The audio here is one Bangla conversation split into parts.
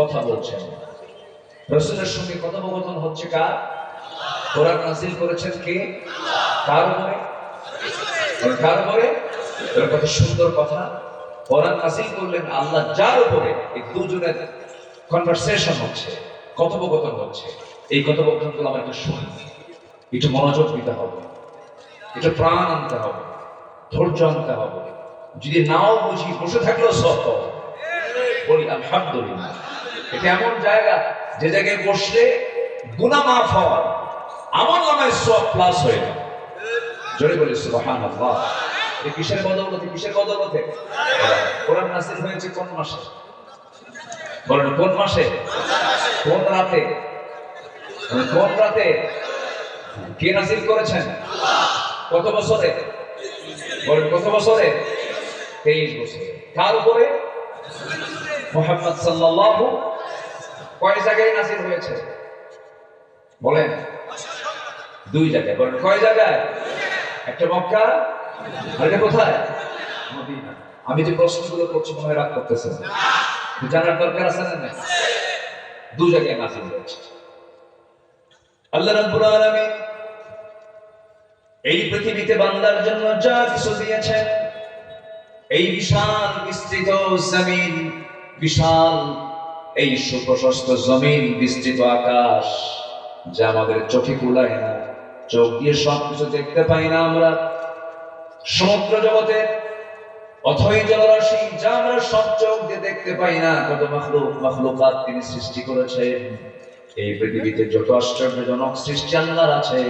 কথা বলছেন রসুলের সঙ্গে কথোপকথন হচ্ছে কার? কোরআন নাসিল করেছেন কে? কার উপরে? কার উপরে? কত সুন্দর কথা। কোরআন নাসিল করলেন আল্লাহ যার উপরে। এই দুজনের কনভারসেশন হচ্ছে, কথোপকথন হচ্ছে। এই কথোপকথনগুলো আমরা একটু শুনি। একটু মনোযোগ দিতে হবে। একটু প্রাণ আনতে হবে। ধৈর্য আনতে হবে। যদি নাও বুঝি, বসে থাকলেও সব হবে। বলি, আলহামদুলিল্লাহ। এটা এমন জায়গা, যে জায়গায় বসলে গুনা মাফ হওয়ার। আমার নামায় সব প্লাস হয়ে যায় জোরে বলি সুবহান আল্লাহ এই কিসের বদৌলতে কিসের বদৌলতে? কোরআন নাসিল হয়েছে কোন মাসে? বলেন, কোন মাসে? কোন রাতে? কোন রাতে? কে নাসিল করেছেন? কত বছরে? বলেন, কত বছরে? তেইশ বছরে। কার উপরে? মোহাম্মদ সাল্লাল্লাহু কয় জায়গায় নাসিল হয়েছে? বলেন। দুই জায়গায়। বলেন, কয় জায়গায়? একটা মক্কা কোথায়? আমি যে প্রশ্নগুলো করছি মনে রাগ করতেছেন। জানার দরকার আছে না? দু জায়গায় নাসিল হয়েছে। আল্লাহ রাব্বুল আলামিন এই পৃথিবীতে বান্দার জন্য যা কিছু দিয়েছেন এই বিশাল বিস্তৃত জমিন, বিশাল এই সুপ্রশস্ত জমিন, বিস্তৃত আকাশ, যা আমাদের চোখে কুলায় না, চোখ দিয়ে সবকিছু দেখতে পাই না আমরা। সমুদ্র জগতে অথই জলরাশি, যা আমরা সব চোখ দিয়ে দেখতে পাই না, কত মাখলুক, মাখলুকাত তিনি সৃষ্টি করেছেন। এই পৃথিবীতে যত আশ্চর্যজনক সৃষ্টি আল্লাহর আছে,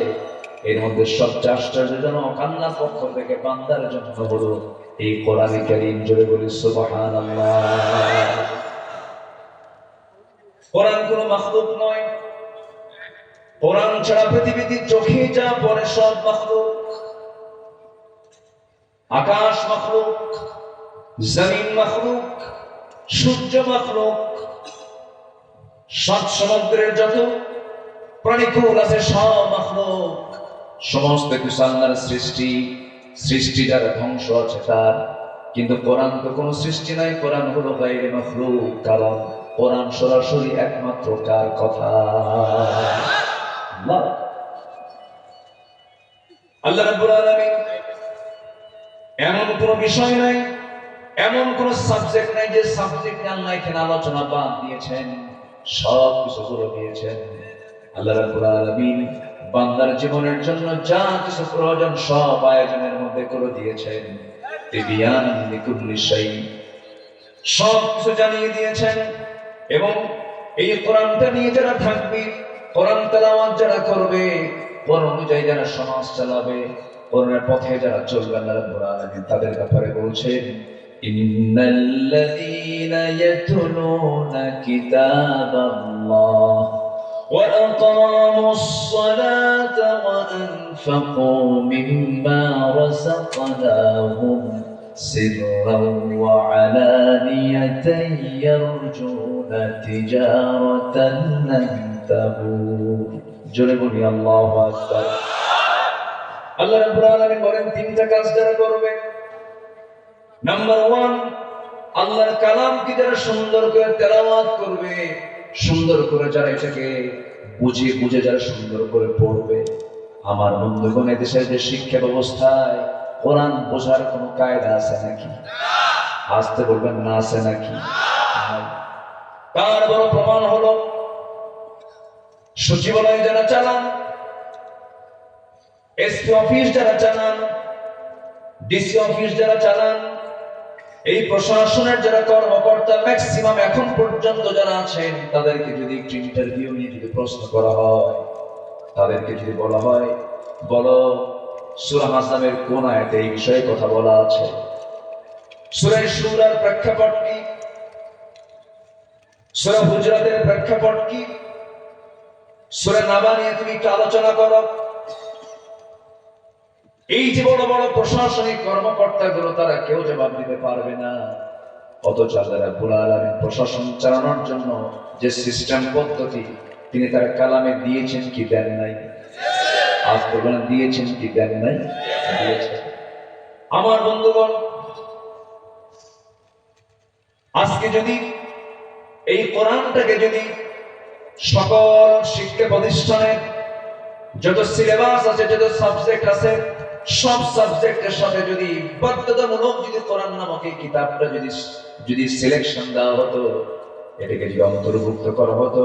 এর মধ্যে সবচেয়ে আশ্চর্যজনক আল্লাহর পক্ষ থেকে বান্দার জন্য হলো এই কোরআনে কারীম জুড়ে বলি, সুবহানাল্লাহ। কোরআন কোনো মাখলুক নয়। কোরআন ছাড়া পৃথিবীতে চোখে যা পড়ে সব মাখলুক। আকাশ মাখলুক, জমিন মাখলুক, সূর্য মাখলুক সাত সমুদ্রের যত প্রাণীকুল আছে সব মাখলুক। সমস্ত কিছু আল্লাহর সৃষ্টি সৃষ্টি যার ধ্বংস আছে তার। কিন্তু কোরআন তো কোনো সৃষ্টি নাই, কোরআন হলো গাইরে মাখলুক, কারণ কোরআন সরাসরি একমাত্র কার কথা? আল্লাহ। রাব্বুল আলামিন এমন কোন বিষয় নাই, এমন কোন সাবজেক্ট নাই যে সাবজেক্ট আল্লাহ এখানে আলোচনা বাদ দিয়েছেন, সব কিছু করে দিয়েছেন। আল্লাহ রাব্বুল আলামিন বান্দার জীবনের জন্য যা কিছু প্রয়োজন সব আয়োজনের মধ্যে করে দিয়েছেন। তিবিয়ান লিকুল্লি সব কিছু জানিয়ে দিয়েছেন। এবং এই কোরআনটা নিয়ে যারা থাকবে কোরআন তেলাওয়াত যারা করবে কোরআন অনুযায়ী যারা সমাজ চালাবে কোরআনের পথে যারা চলবে আল্লাহ রাব্বুল আলামিন তাদের ব্যাপারে বলছেন ইন্নাল্লাযীনা ইয়াতলুনা কিতাবাল্লাহ وأقاموا الصلاة وأنفقوا مما رزقناهم سرا وعلانية يرجون تجارة لن تبور جربني الله أكبر আল্লাহ রাব্বুল আলামিন বলেন তিনটা কাজ যারা করবে নাম্বার ওয়ান আল্লাহর কালামকে যারা সুন্দর করে তেলাওয়াত করবে সুন্দর করে যারা এটাকে বুঝে বুঝে যারা সুন্দর করে পড়বে আমার বন্ধুগণ দেশের যে শিক্ষা ব্যবস্থায় কোরআন বোঝার কোনো কায়দা আছে নাকি? আসতে বলবেন, না আছে নাকি? তার বড় প্রমাণ হলো, সচিবালয় যারা চালান এসপি অফিস যারা চালান ডিসি অফিস যারা চালান, এই প্রশাসনের যারা কর্মকর্তা ম্যাক্সিমাম এখন পর্যন্ত যারা আছেন, তাদেরকে যদি একটু ইন্টারভিউ নিয়ে যদি প্রশ্ন করা হয়, তাদেরকে যদি বলা হয়, বলো সুরা কোন আয়াতে এই বিষয়ে কথা বলা আছে। সুরের প্রেক্ষাপট কি? সুরা গুজরাতের প্রেক্ষাপট কি? সুরা নাবা নিয়ে তুমি একটু আলোচনা করো। এই যে বড় বড় প্রশাসনিক কর্মকর্তা গুলো তারা কেউ জবাব দিতে পারবে না। অথচ যারা বুড়া আলমী প্রশাসন চালানোর জন্য যে সিস্টেম পদ্ধতি, তিনি তার কালামে দিয়েছেন কি দেন নাই? আজ দিয়েছেন কি দেন নাই আমার বন্ধুগণ, আজকে যদি এই কোরআনটাকে যদি সকল শিক্ষা প্রতিষ্ঠানে যত সিলেবাস আছে, যত সাবজেক্ট আছে, সব সাবজেক্টের সাথে যদি বাধ্যতামূলক যদি কোরআন নামক কিতাবটা যদি যদি সিলেকশন দেওয়া হতো, এটাকে যদি অন্তর্ভুক্ত করা হতো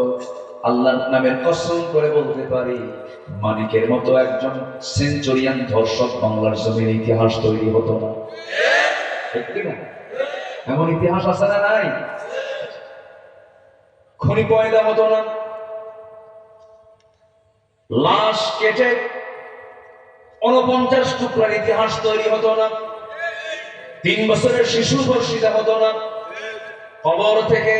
আল্লাহর নামের কসম করে বলতে পারি মানিকের মতো একজন সেঞ্চুরিয়ান ধর্ষক বাংলার জমির ইতিহাস তৈরি হতো না। এমন ইতিহাস আছে না নাই? খনি পয়দা হতো না। লাশ কেটে উনপঞ্চাশ টুকরার ইতিহাস তৈরি হতো না। তিন বছরের শিশু ধর্ষিতা হতো না। কবর থেকে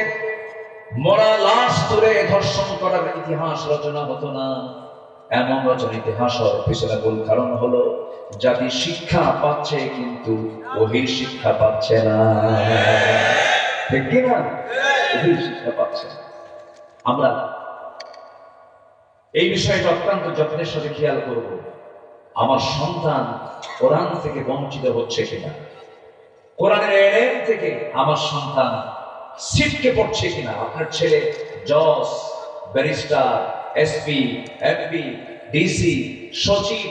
মরা লাশ তুলে ধর্ষণ করার ইতিহাস রচনা হতো না। এমন রচনা ইতিহাস পিছনে মূল কারণ হলো, জাতি শিক্ষা পাচ্ছে কিন্তু ওহির শিক্ষা পাচ্ছে না। আমরা এই বিষয়টা অত্যন্ত যত্নের সাথে খেয়াল করব। আমার সন্তান কোরআন থেকে বঞ্চিত হচ্ছে কিনা? কোরআনের থেকে আমার সন্তান সিটকে পড়ছে কিনা? আপনার ছেলে, জজ, ব্যারিস্টার, এসপি, এমপি, ডিসি, সচিব,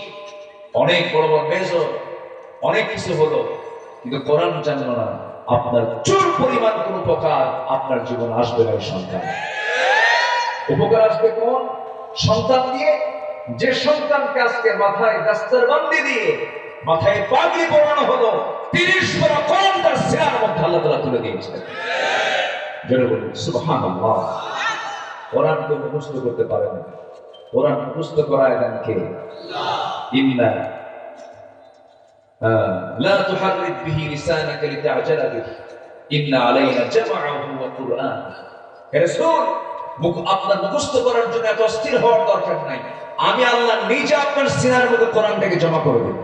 অনেক বড় বড় মেজর, অনেক কিছু হলো, কিন্তু কোরআন জানলো না। আপনার চুর পরিমাণ কোন উপকার আপনার জীবন আসবে না সন্তান উপকার আসবে কোন? সন্তান দিয়ে, যে সন্তানকে আজকে মাথায় দাস্তারবন্দি দিয়ে, মাথায় পাগড়ি পরানো হলো, তিরিশ বড় কোরআন তার সিনার মধ্যে আল্লাহ তুলে দিয়েছেন। জোরে বলুন সুবহানাল্লাহ কোরআন কেউ মুখস্থ করতে পারে না কোরআন মুখস্থ করায় দেন কে ইন্না آه، لا تحرك به لسانك لتعجل به إن علينا جمعه وقرآنه রাসূল মুখ আপনার মুখস্থ করার জন্য এত অস্থির হওয়ার দরকার নাই আমি আল্লাহ নিজে আপনার সিনার মধ্যে কোরআনটাকে জমা করে দেব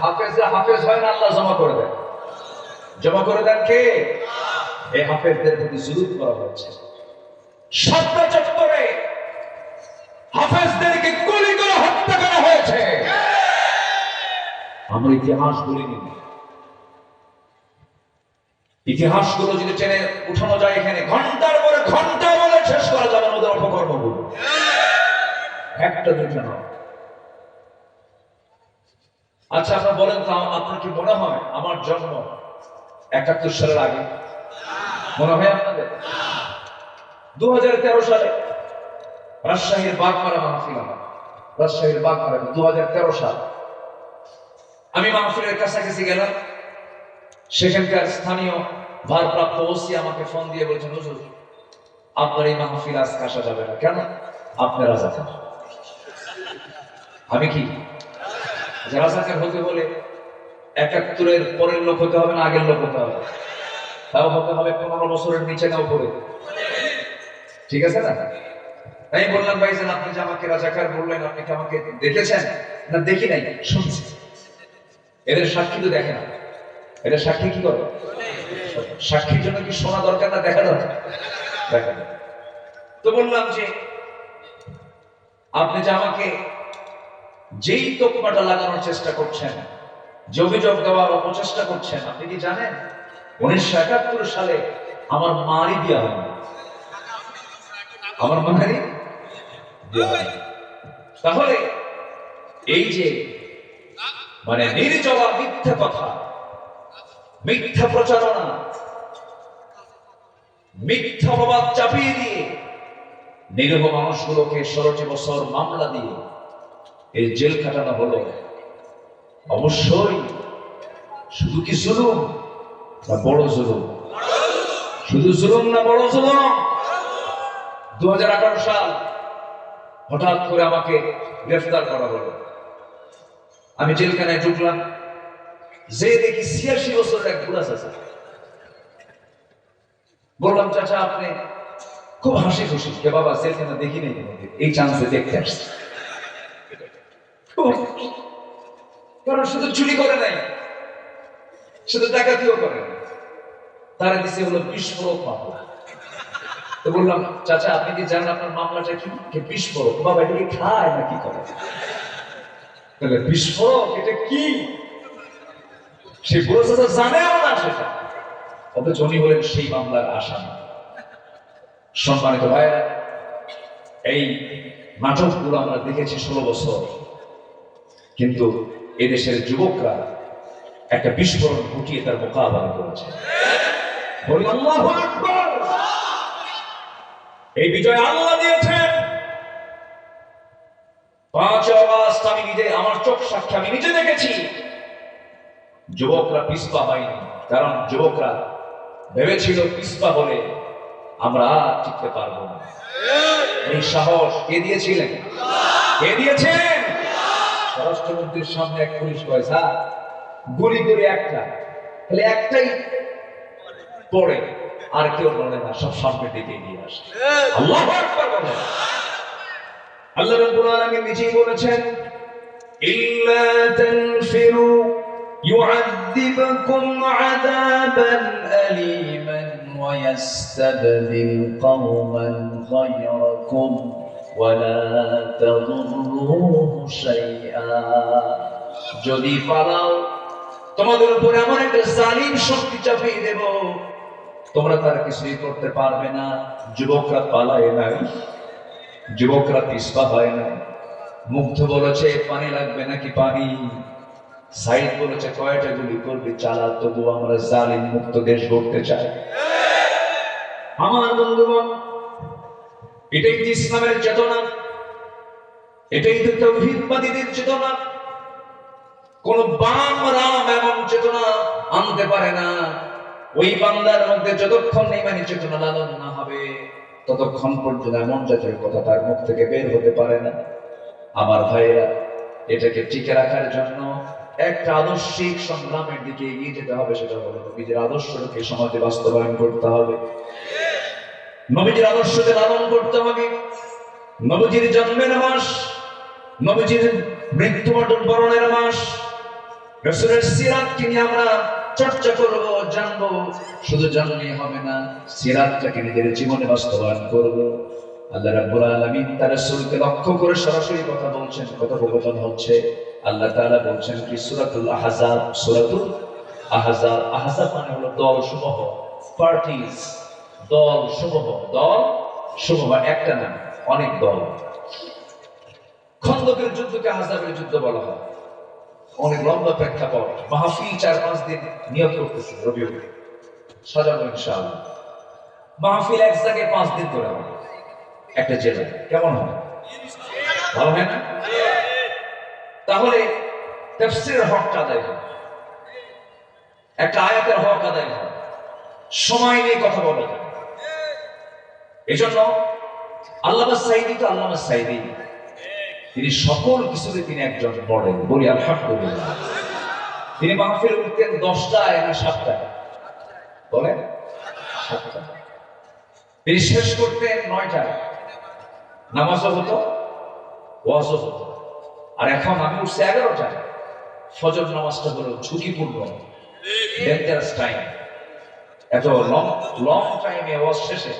হাফেজ হাফেজ হয় না আল্লাহ জমা করে দেন জমা করে দেন কে এই হাফেজদের প্রতি জুলুম করা হচ্ছে। সাতটা চত্বরে হাফেজদেরকে গুলি করে হত্যা করা হয়েছে। আমরা ইতিহাস বলিনি। ইতিহাসগুলো যদি টেনে উঠানো যায় এখানে, ঘণ্টার পরে ঘণ্টা বলে শেষ করা যাবে না, ওদের অপকর্মগুলো একটা দুইটা নয়। আচ্ছা আপনার বলেন তো, আপনার কি মনে হয় আমার জন্ম একাত্তর সালের আগে? মনে হয় আপনাদের। দু সালে রাজশাহীর রাজশাহীর দু সাল। আমি মাহফিলের কাছাকাছি গেলাম। সেখানকার স্থানীয় ভারপ্রাপ্ত ওসি আমাকে ফোন দিয়ে বলছেন আপনার এই মাহফিল আজকে আসা যাবে না। কেন? আপনার রাজাকার আমি কি? রাজাকার হতে হলে একাত্তরের পরের লোক হতে হবে না, আগের লোক হতে হবে? তাও হতে হবে পনেরো বছরের নিচে না উপরে। ঠিক আছে না? তাই বললাম ভাইজান আপনি যে আমাকে রাজাকার বললেন, আপনি কি আমাকে দেখেছেন? না, দেখি নাই, শুনছি। এদের সাক্ষী তো দেখে না। এটা সাক্ষী কি করে? সাক্ষীর জন্য কি শোনা দরকার না দেখা দরকার? দেখা তো বললাম যে, আপনি যে আমাকে যেই তোকমাটা লাগানোর চেষ্টা করছেন, যে অভিযোগ দেওয়ার অপচেষ্টা করছেন, আপনি কি জানেন? উনিশশো একাত্তর সালে আমার মারই বিয়া হয়নি আমার মায়েরই তাহলে এই যে মানে নির্জলা মিথ্যা কথা, মিথ্যা প্রচারণা, মিথ্যা অপবাদ চাপিয়ে দিয়ে নিরীহ মানুষগুলোকে ষোলোটি বছর মামলা দিয়ে এই জেল খাটানো হলো। অবশ্যই শুধু কি জুলুম? না বড় জুলুম? শুধু জুলুম না বড় জুলুম? দু সাল হঠাৎ করে আমাকে গ্রেফতার করা হলো। আমি জেলখানায় ঢুকলাম। যে দেখি ছিয়াশি বছরের এক বুড়া চাচা। বললাম, চাচা, আপনি খুব হাসি খুশি কে বাবা, জেলখানা দেখি নাই। এই চান্সে দেখতে আসছি। কারণ শুধু চুরি করে নাই, শুধু ডাকাতিও করে নাই। তারা দিছে হলো বিস্ফোরক মামলা। তো বললাম, চাচা, আপনি কি জানেন আপনার মামলাটা কি? বিস্ফোরক? বাবা, এটা কি খায় না কি করে? তাহলে বিস্ফোরক, এটা কি? সে না সেটা। অথচ উনি হলেন সেই মামলার আসামি। সম্মানিত এই নাটকগুলো আমরা দেখেছি ষোলো বছর। কিন্তু এদেশের যুবকরা একটা বিস্ফোরণ ঘটিয়ে তার মোকাবেলা করেছে। এই বিজয় আল্লাহ দিয়েছেন। পাঁচ অগাস্ট আমি নিজে, আমার চোখ সাক্ষী, আমি নিজে দেখেছি। যুবকরা পিসপা হয়নি, কারণ যুবকরা ভেবেছিল পিসপা বলে আমরা টিকতে পারব না। এই সাহস কে দিয়েছিলেন? কে দিয়েছেন? স্বরাষ্ট্রমন্ত্রীর সামনে এক পুলিশ স্যার, গুলি করে একটা। তাহলে একটাই পড়ে আর কেউ বলে না সব সামনে দিকে এগিয়ে আসে আল্লাহ আকবার বলেন আল্লাহ রাব্বুল আলামিন নিজেই বলেছেন ইল্লা তানফিরু يعذبكم عذابا أليما ويستبدل قوما غيركم ولا تضروه شيئا যদি পালাও তোমাদের উপর এমন একটা জালিম শক্তি চাপিয়ে দেব তোমরা তার কিছুই করতে পারবে না। যুবকরা পালায় নাই। যুবকরা পিসপা হয় না মুগ্ধ বলেছে, পানি লাগবে নাকি পানি? সাইদ বলেছে, কয়টা গুলি করবে চালা, তবু আমরা জালিম মুক্ত দেশ চাই। আমার বন্ধুগণ, এটাই তো ইসলামের চেতনা। এটাই তো তৌহিদবাদীদের চেতনা। কোন বাম, রাম এমন চেতনা আনতে পারে না। ওই বান্দার মধ্যে যতক্ষণ ইমানি চেতনা লালন না হবে, ততক্ষণ পর্যন্ত এমন জাতীয় কথা তার মুখ থেকে বের হতে পারে না। আমার ভাইয়েরা, এটাকে টিকে রাখার জন্য একটা আদর্শিক সংগ্রামের দিকে এগিয়ে যেতে হবে, সেটা হলো নবীদের আদর্শকে সমাজে বাস্তবায়ন করতে হবে। নবীজির আদর্শকে লালন করতে হবে। নবীজির জন্মের মাস, নবীজির মৃত্যুবরণ বরণের মাস, রসুলের সিরাতকে নিয়ে আমরা চর্চা করব, জানব। শুধু জানলেই হবে না, সিরাতটাকে নিজের জীবনে বাস্তবায়ন করব। আল্লাহ রাব্বুল আলামিন তার লক্ষ্য করে সরাসরি কথা বলছেন, কথোপকথন হচ্ছে। আল্লাহ তাআলা বলছেন কি, সূরাতুল আহজাব সূরাতুল আহজাব আহজাব মানে হলো দল সমূহ পার্টিজ দল সমূহ দল সমূহ একটা না অনেক দল। খন্দকের যুদ্ধকে আহজাবের যুদ্ধ বলা হয়। অনেক লম্বা প্রেক্ষাপট, মাহফিল চার পাঁচ দিন নিয়ত করতেছে রবিউল সাজানো ইনশাআল্লাহ। মাহফিল এক জায়গায় পাঁচ দিন করে হবে। একটা জেলায় কেমন হয় ভালো হয় না? তাহলে তাফসীরের হকটা আদায় হয় একটা আয়াতের হক আদায় হয় সময় নিয়ে কথা বলা যায়। এই জন্য আল্লামা সাইদি তো আল্লামা সাইদি। তিনি সকল কিছুতে তিনি একজন মডেল বলি, আলহামদুলিল্লাহ। তিনি মাহফিল উঠতেন দশটায় না সাতটায় বলেন তিনি শেষ করতেন নয়টায় নামাজও হতো, ওয়াজও হতো। আর এখন আমি উঠছি এগারোটায় ফজর নামাজটা হলো ঝুঁকিপূর্ণ ডেঞ্জারাস টাইম এত লং লং টাইমে ওয়াজ শেষে।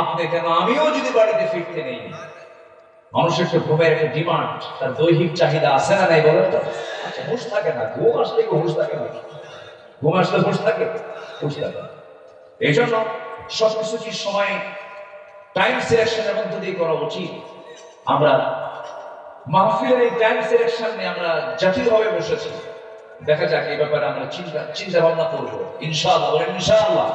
আপনি কেন আমিও যদি বাড়িতে ফিরতে নেই? মানুষের তো ঘুমের একটা ডিমান্ড তার দৈহিক চাহিদা আছে না নাই বলেন তো? আচ্ছা হুঁশ থাকে না। ঘুম আসলে হুঁশ থাকে না ঘুম আসলে হুঁশ থাকে? হুঁশ থাকে। এই জন্য সবকিছু কি সময় টাইম সিলেকশনের মধ্যে দিয়ে করা উচিত? আমরা মাহফিলের এই টাইম সিলেকশন নিয়ে আমরা জাতীয়ভাবে বসেছি। দেখা যাক এই ব্যাপারে আমরা চিন্তা চিন্তা ভাবনা করব। ইনশাআল্লাহ, বলেন ইনশাআল্লাহ।